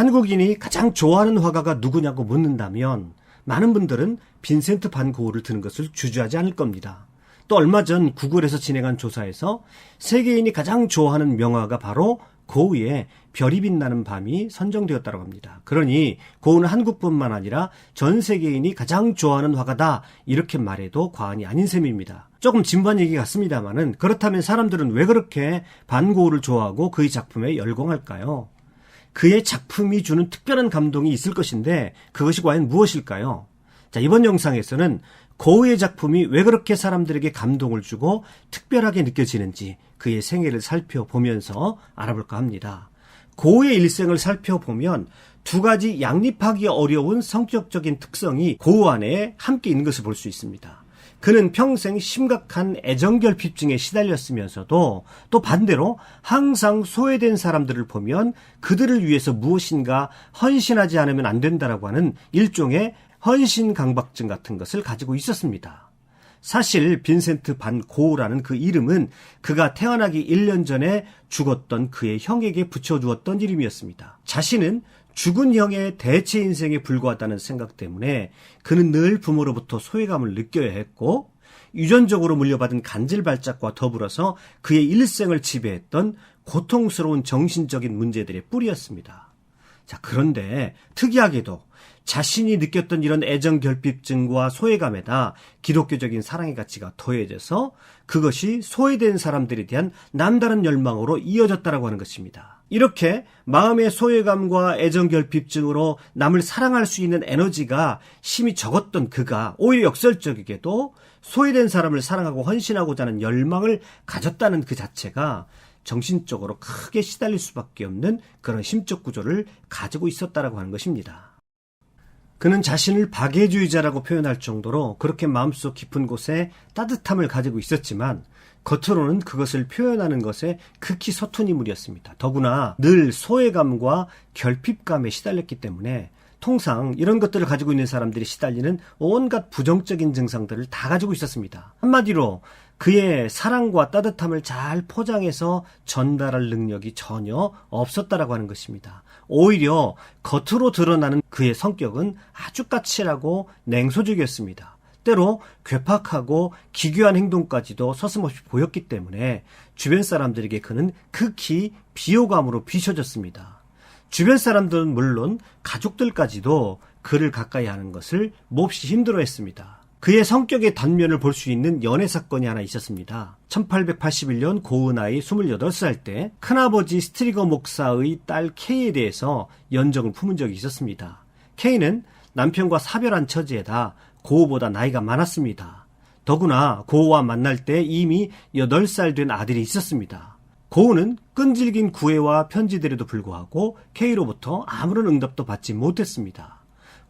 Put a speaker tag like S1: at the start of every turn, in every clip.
S1: 한국인이 가장 좋아하는 화가가 누구냐고 묻는다면 많은 분들은 빈센트 반 고흐를 드는 것을 주저하지 않을 겁니다. 또 얼마 전 구글에서 진행한 조사에서 세계인이 가장 좋아하는 명화가 바로 고흐의 별이 빛나는 밤이 선정되었다고 합니다. 그러니 고흐는 한국뿐만 아니라 전 세계인이 가장 좋아하는 화가다 이렇게 말해도 과언이 아닌 셈입니다. 조금 진부한 얘기 같습니다만은 그렇다면 사람들은 왜 그렇게 반고흐를 좋아하고 그의 작품에 열광할까요? 그의 작품이 주는 특별한 감동이 있을 것인데 그것이 과연 무엇일까요? 자, 이번 영상에서는 고흐의 작품이 왜 그렇게 사람들에게 감동을 주고 특별하게 느껴지는지 그의 생애를 살펴보면서 알아볼까 합니다. 고흐의 일생을 살펴보면 두 가지 양립하기 어려운 성격적인 특성이 고흐 안에 함께 있는 것을 볼 수 있습니다. 그는 평생 심각한 애정결핍증에 시달렸으면서도 또 반대로 항상 소외된 사람들을 보면 그들을 위해서 무엇인가 헌신하지 않으면 안 된다라고 하는 일종의 헌신 강박증 같은 것을 가지고 있었습니다. 사실 빈센트 반 고우라는 그 이름은 그가 태어나기 1년 전에 죽었던 그의 형에게 붙여주었던 이름이었습니다. 자신은 죽은 형의 대체 인생에 불과하다는 생각 때문에 그는 늘 부모로부터 소외감을 느껴야 했고 유전적으로 물려받은 간질 발작과 더불어서 그의 일생을 지배했던 고통스러운 정신적인 문제들의 뿌리였습니다. 자, 그런데 특이하게도 자신이 느꼈던 이런 애정 결핍증과 소외감에다 기독교적인 사랑의 가치가 더해져서 그것이 소외된 사람들에 대한 남다른 열망으로 이어졌다라고 하는 것입니다. 이렇게 마음의 소외감과 애정 결핍증으로 남을 사랑할 수 있는 에너지가 심히 적었던 그가 오히려 역설적이게도 소외된 사람을 사랑하고 헌신하고자 하는 열망을 가졌다는 그 자체가 정신적으로 크게 시달릴 수밖에 없는 그런 심적 구조를 가지고 있었다라고 하는 것입니다. 그는 자신을 박애주의자라고 표현할 정도로 그렇게 마음속 깊은 곳에 따뜻함을 가지고 있었지만 겉으로는 그것을 표현하는 것에 극히 서툰 인물이었습니다. 더구나 늘 소외감과 결핍감에 시달렸기 때문에 통상 이런 것들을 가지고 있는 사람들이 시달리는 온갖 부정적인 증상들을 다 가지고 있었습니다. 한마디로 그의 사랑과 따뜻함을 잘 포장해서 전달할 능력이 전혀 없었다라고 하는 것입니다. 오히려 겉으로 드러나는 그의 성격은 아주 까칠하고 냉소적이었습니다. 때로 괴팍하고 기괴한 행동까지도 서슴없이 보였기 때문에 주변 사람들에게 그는 극히 비호감으로 비춰졌습니다. 주변 사람들은 물론 가족들까지도 그를 가까이 하는 것을 몹시 힘들어했습니다. 그의 성격의 단면을 볼 수 있는 연애 사건이 하나 있었습니다. 1881년 고은 나이 28살 때 큰아버지 스트리거 목사의 딸 케이에 대해서 연정을 품은 적이 있었습니다. 케이는 남편과 사별한 처지에다 고우보다 나이가 많았습니다. 더구나 고우와 만날 때 이미 8살 된 아들이 있었습니다. 고우는 끈질긴 구애와 편지들에도 불구하고 케이로부터 아무런 응답도 받지 못했습니다.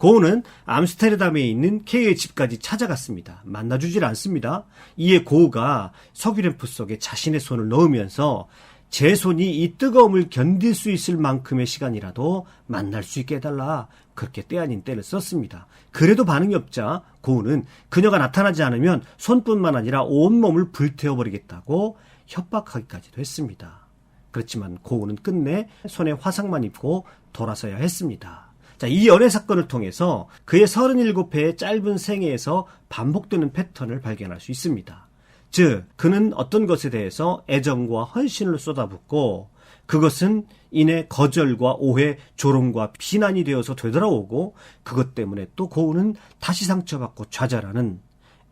S1: 고우는 암스테르담에 있는 K의 집까지 찾아갔습니다. 만나주질 않습니다. 이에 고우가 석유램프 속에 자신의 손을 넣으면서 제 손이 이 뜨거움을 견딜 수 있을 만큼의 시간이라도 만날 수 있게 해달라. 그렇게 때 아닌 때를 썼습니다. 그래도 반응이 없자 고우는 그녀가 나타나지 않으면 손뿐만 아니라 온몸을 불태워버리겠다고 협박하기까지도 했습니다. 그렇지만 고우는 끝내 손에 화상만 입고 돌아서야 했습니다. 자, 이 연애 사건을 통해서 그의 37회의 짧은 생애에서 반복되는 패턴을 발견할 수 있습니다. 즉, 그는 어떤 것에 대해서 애정과 헌신을 쏟아붓고 그것은 이내 거절과 오해, 조롱과 비난이 되어서 되돌아오고 그것 때문에 또 고우는 다시 상처받고 좌절하는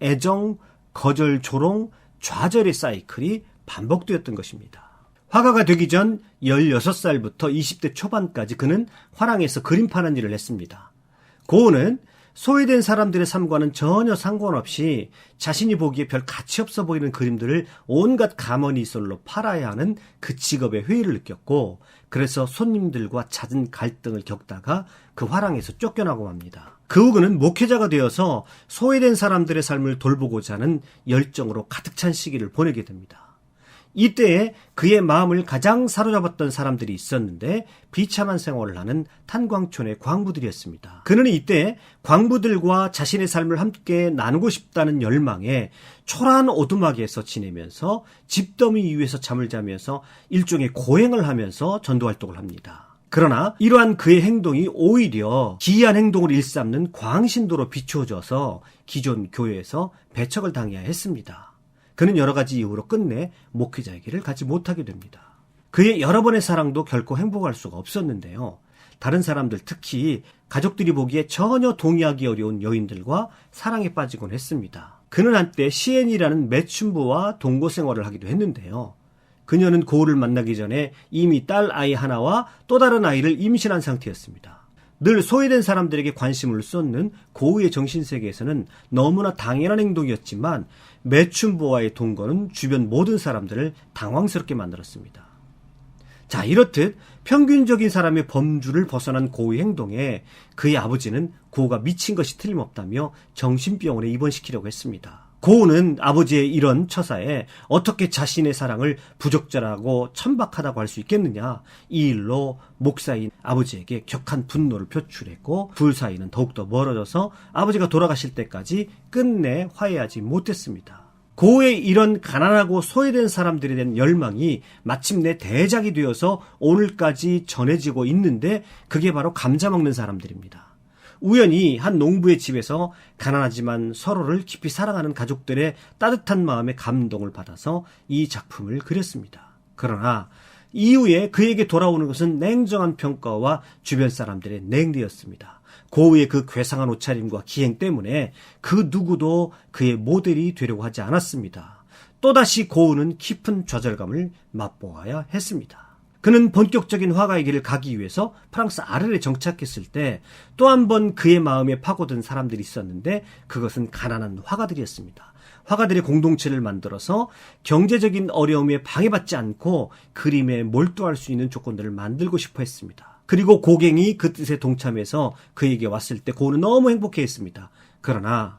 S1: 애정, 거절, 조롱, 좌절의 사이클이 반복되었던 것입니다. 화가가 되기 전 16살부터 20대 초반까지 그는 화랑에서 그림 파는 일을 했습니다. 고은은 소외된 사람들의 삶과는 전혀 상관없이 자신이 보기에 별 가치 없어 보이는 그림들을 온갖 가머니 솔로 팔아야 하는 그 직업의 회의를 느꼈고 그래서 손님들과 잦은 갈등을 겪다가 그 화랑에서 쫓겨나고 맙니다. 그 후 그는 목회자가 되어서 소외된 사람들의 삶을 돌보고자 하는 열정으로 가득 찬 시기를 보내게 됩니다. 이때에 그의 마음을 가장 사로잡았던 사람들이 있었는데 비참한 생활을 하는 탄광촌의 광부들이었습니다. 그는 이때 광부들과 자신의 삶을 함께 나누고 싶다는 열망에 초라한 오두막에서 지내면서 집더미 위에서 잠을 자면서 일종의 고행을 하면서 전도 활동을 합니다. 그러나 이러한 그의 행동이 오히려 기이한 행동을 일삼는 광신도로 비추어져서 기존 교회에서 배척을 당해야 했습니다. 그는 여러 가지 이유로 끝내 목회자의 길을 가지 못하게 됩니다. 그의 여러 번의 사랑도 결코 행복할 수가 없었는데요. 다른 사람들, 특히 가족들이 보기에 전혀 동의하기 어려운 여인들과 사랑에 빠지곤 했습니다. 그는 한때 시엔이라는 매춘부와 동거 생활을 하기도 했는데요. 그녀는 고우를 만나기 전에 이미 딸 아이 하나와 또 다른 아이를 임신한 상태였습니다. 늘 소외된 사람들에게 관심을 쏟는 고우의 정신세계에서는 너무나 당연한 행동이었지만 매춘부와의 동거는 주변 모든 사람들을 당황스럽게 만들었습니다. 자, 이렇듯 평균적인 사람의 범주를 벗어난 고우의 행동에 그의 아버지는 고우가 미친 것이 틀림없다며 정신병원에 입원시키려고 했습니다. 고우는 아버지의 이런 처사에 어떻게 자신의 사랑을 부적절하고 천박하다고 할 수 있겠느냐 이 일로 목사인 아버지에게 격한 분노를 표출했고 둘 사이는 더욱더 멀어져서 아버지가 돌아가실 때까지 끝내 화해하지 못했습니다. 고의 이런 가난하고 소외된 사람들에 대한 열망이 마침내 대작이 되어서 오늘까지 전해지고 있는데 그게 바로 감자 먹는 사람들입니다. 우연히 한 농부의 집에서 가난하지만 서로를 깊이 사랑하는 가족들의 따뜻한 마음에 감동을 받아서 이 작품을 그렸습니다. 그러나 이후에 그에게 돌아오는 것은 냉정한 평가와 주변 사람들의 냉리였습니다. 고우의 그 괴상한 옷차림과 기행 때문에 그 누구도 그의 모델이 되려고 하지 않았습니다. 또다시 고우는 깊은 좌절감을 맛보아야 했습니다. 그는 본격적인 화가의 길을 가기 위해서 프랑스 아르에 정착했을 때 또 한 번 그의 마음에 파고든 사람들이 있었는데 그것은 가난한 화가들이었습니다. 화가들의 공동체를 만들어서 경제적인 어려움에 방해받지 않고 그림에 몰두할 수 있는 조건들을 만들고 싶어 했습니다. 그리고 고갱이 그 뜻에 동참해서 그에게 왔을 때 고우는 너무 행복해 했습니다. 그러나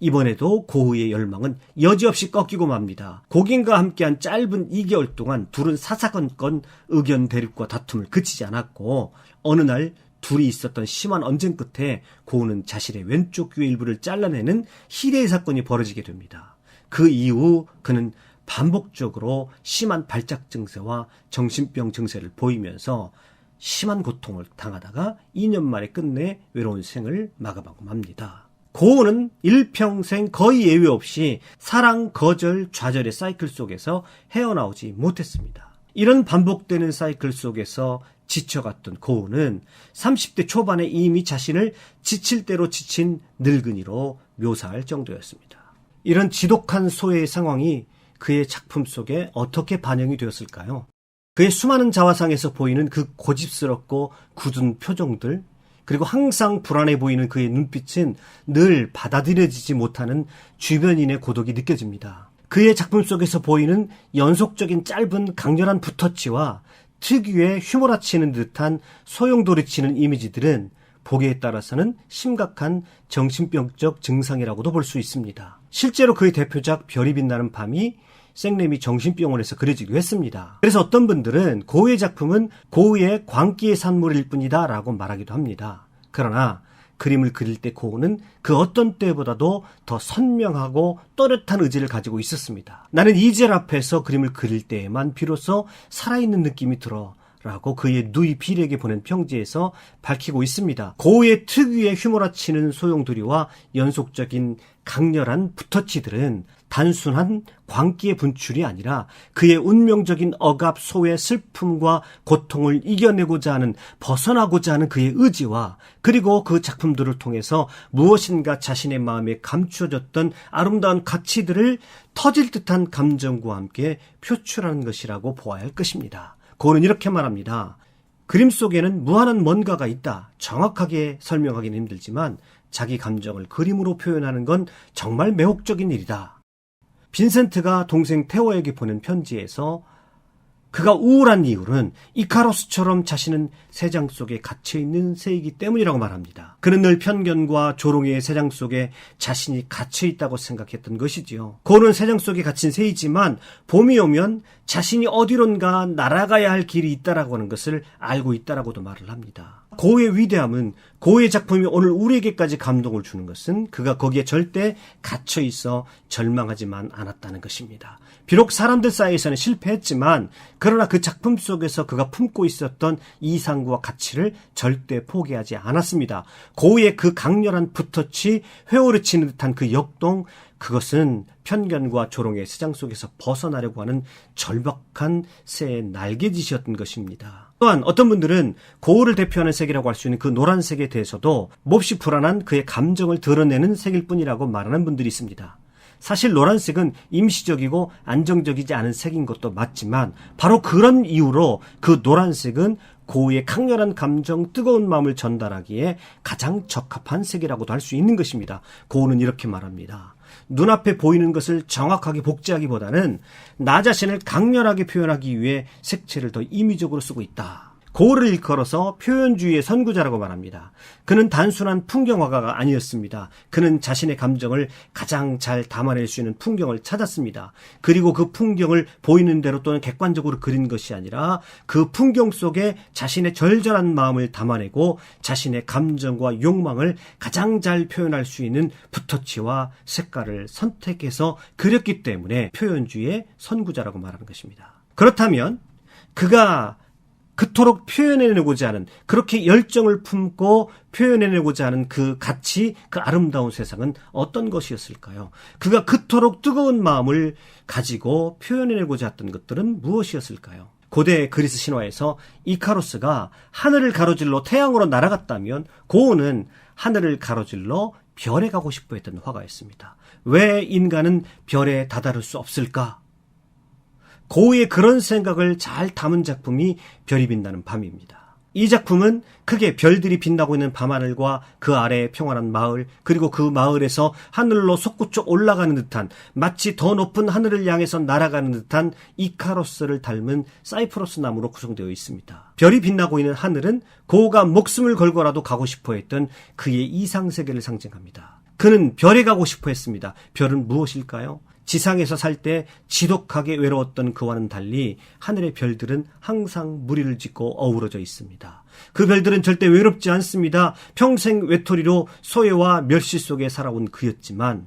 S1: 이번에도 고우의 열망은 여지없이 꺾이고 맙니다. 고갱과 함께한 짧은 2개월 동안 둘은 사사건건 의견 대립과 다툼을 그치지 않았고 어느 날 둘이 있었던 심한 언쟁 끝에 고우는 자신의 왼쪽 귀의 일부를 잘라내는 희대의 사건이 벌어지게 됩니다. 그 이후 그는 반복적으로 심한 발작 증세와 정신병 증세를 보이면서 심한 고통을 당하다가 2년 만에 끝내 외로운 생을 마감하고 맙니다. 고은은 일평생 거의 예외 없이 사랑, 거절, 좌절의 사이클 속에서 헤어나오지 못했습니다. 이런 반복되는 사이클 속에서 지쳐갔던 고은은 30대 초반에 이미 자신을 지칠 대로 지친 늙은이로 묘사할 정도였습니다. 이런 지독한 소외의 상황이 그의 작품 속에 어떻게 반영이 되었을까요? 그의 수많은 자화상에서 보이는 그 고집스럽고 굳은 표정들, 그리고 항상 불안해 보이는 그의 눈빛은 늘 받아들여지지 못하는 주변인의 고독이 느껴집니다. 그의 작품 속에서 보이는 연속적인 짧은 강렬한 붓터치와 특유의 휘몰아치는 듯한 소용돌이치는 이미지들은 보기에 따라서는 심각한 정신병적 증상이라고도 볼 수 있습니다. 실제로 그의 대표작 별이 빛나는 밤이 생레미 정신병원에서 그려지기도 했습니다. 그래서 어떤 분들은 고우의 작품은 고우의 광기의 산물일 뿐이다 라고 말하기도 합니다. 그러나 그림을 그릴 때 고우는 그 어떤 때보다도 더 선명하고 또렷한 의지를 가지고 있었습니다. 나는 이젤 앞에서 그림을 그릴 때에만 비로소 살아있는 느낌이 들어 라고 그의 누이 빌에게 보낸 평지에서 밝히고 있습니다. 고우의 특유의 휘몰아치는 소용돌이와 연속적인 강렬한 붓터치들은 단순한 광기의 분출이 아니라 그의 운명적인 억압, 소외, 슬픔과 고통을 이겨내고자 하는 벗어나고자 하는 그의 의지와 그리고 그 작품들을 통해서 무엇인가 자신의 마음에 감추어졌던 아름다운 가치들을 터질 듯한 감정과 함께 표출하는 것이라고 보아야 할 것입니다. 고는 이렇게 말합니다. 그림 속에는 무한한 뭔가가 있다. 정확하게 설명하기는 힘들지만 자기 감정을 그림으로 표현하는 건 정말 매혹적인 일이다. 빈센트가 동생 테오에게 보낸 편지에서 그가 우울한 이유는 이카로스처럼 자신은 세장 속에 갇혀 있는 새이기 때문이라고 말합니다. 그는 늘 편견과 조롱의 세장 속에 자신이 갇혀 있다고 생각했던 것이지요. 고는 세장 속에 갇힌 새이지만 봄이 오면 자신이 어디론가 날아가야 할 길이 있다라고 하는 것을 알고 있다라고도 말을 합니다. 고우의 위대함은 고우의 작품이 오늘 우리에게까지 감동을 주는 것은 그가 거기에 절대 갇혀 있어 절망하지만 않았다는 것입니다. 비록 사람들 사이에서는 실패했지만 그러나 그 작품 속에서 그가 품고 있었던 이상과 가치를 절대 포기하지 않았습니다. 고우의 그 강렬한 붓터치 회오르치는 듯한 그 역동 그것은 편견과 조롱의 시장 속에서 벗어나려고 하는 절박한 새의 날개짓이었던 것입니다. 또한 어떤 분들은 고우를 대표하는 색이라고 할 수 있는 그 노란색에 대해서도 몹시 불안한 그의 감정을 드러내는 색일 뿐이라고 말하는 분들이 있습니다. 사실 노란색은 임시적이고 안정적이지 않은 색인 것도 맞지만 바로 그런 이유로 그 노란색은 고우의 강렬한 감정, 뜨거운 마음을 전달하기에 가장 적합한 색이라고도 할 수 있는 것입니다. 고우는 이렇게 말합니다. 눈앞에 보이는 것을 정확하게 복제하기보다는 나 자신을 강렬하게 표현하기 위해 색채를 더 임의적으로 쓰고 있다. 고를 일컬어서 표현주의의 선구자라고 말합니다. 그는 단순한 풍경화가가 아니었습니다. 그는 자신의 감정을 가장 잘 담아낼 수 있는 풍경을 찾았습니다. 그리고 그 풍경을 보이는 대로 또는 객관적으로 그린 것이 아니라 그 풍경 속에 자신의 절절한 마음을 담아내고 자신의 감정과 욕망을 가장 잘 표현할 수 있는 붓터치와 색깔을 선택해서 그렸기 때문에 표현주의의 선구자라고 말하는 것입니다. 그렇다면 그가 그토록 표현해내고자 하는 그렇게 열정을 품고 표현해내고자 하는 그 가치, 그 아름다운 세상은 어떤 것이었을까요? 그가 그토록 뜨거운 마음을 가지고 표현해내고자 했던 것들은 무엇이었을까요? 고대 그리스 신화에서 이카로스가 하늘을 가로질러 태양으로 날아갔다면 고우는 하늘을 가로질러 별에 가고 싶어 했던 화가였습니다. 왜 인간은 별에 다다를 수 없을까? 고우의 그런 생각을 잘 담은 작품이 별이 빛나는 밤입니다. 이 작품은 크게 별들이 빛나고 있는 밤하늘과 그 아래 평안한 마을, 그리고 그 마을에서 하늘로 솟구쳐 올라가는 듯한 마치 더 높은 하늘을 향해서 날아가는 듯한 이카로스를 닮은 사이프러스 나무로 구성되어 있습니다. 별이 빛나고 있는 하늘은 고우가 목숨을 걸고라도 가고 싶어 했던 그의 이상세계를 상징합니다. 그는 별에 가고 싶어 했습니다. 별은 무엇일까요? 지상에서 살 때 지독하게 외로웠던 그와는 달리 하늘의 별들은 항상 무리를 짓고 어우러져 있습니다. 그 별들은 절대 외롭지 않습니다. 평생 외톨이로 소외와 멸시 속에 살아온 그였지만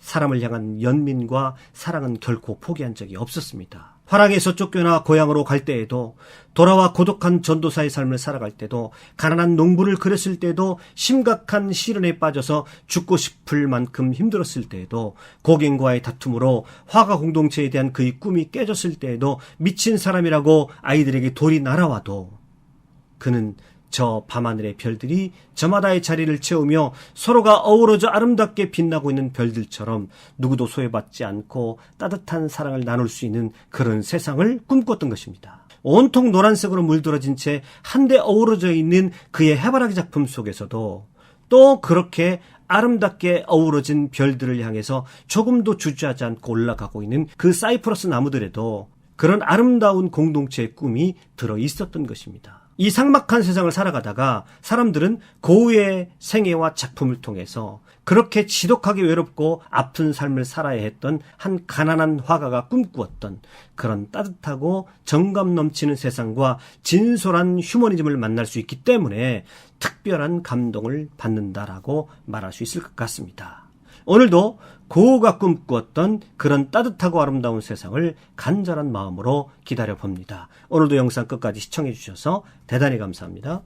S1: 사람을 향한 연민과 사랑은 결코 포기한 적이 없었습니다. 화랑에서 쫓겨나 고향으로 갈 때에도 돌아와 고독한 전도사의 삶을 살아갈 때도 가난한 농부를 그렸을 때도 심각한 시련에 빠져서 죽고 싶을 만큼 힘들었을 때에도 고갱과의 다툼으로 화가 공동체에 대한 그의 꿈이 깨졌을 때에도 미친 사람이라고 아이들에게 돌이 날아와도 그는 저 밤하늘의 별들이 저마다의 자리를 채우며 서로가 어우러져 아름답게 빛나고 있는 별들처럼 누구도 소외받지 않고 따뜻한 사랑을 나눌 수 있는 그런 세상을 꿈꿨던 것입니다. 온통 노란색으로 물들어진 채 한데 어우러져 있는 그의 해바라기 작품 속에서도 또 그렇게 아름답게 어우러진 별들을 향해서 조금도 주저하지 않고 올라가고 있는 그 사이프러스 나무들에도 그런 아름다운 공동체의 꿈이 들어 있었던 것입니다. 이 삭막한 세상을 살아가다가 사람들은 고우의 생애와 작품을 통해서 그렇게 지독하게 외롭고 아픈 삶을 살아야 했던 한 가난한 화가가 꿈꾸었던 그런 따뜻하고 정감 넘치는 세상과 진솔한 휴머니즘을 만날 수 있기 때문에 특별한 감동을 받는다라고 말할 수 있을 것 같습니다. 오늘도 고우가 꿈꾸었던 그런 따뜻하고 아름다운 세상을 간절한 마음으로 기다려 봅니다. 오늘도 영상 끝까지 시청해 주셔서 대단히 감사합니다.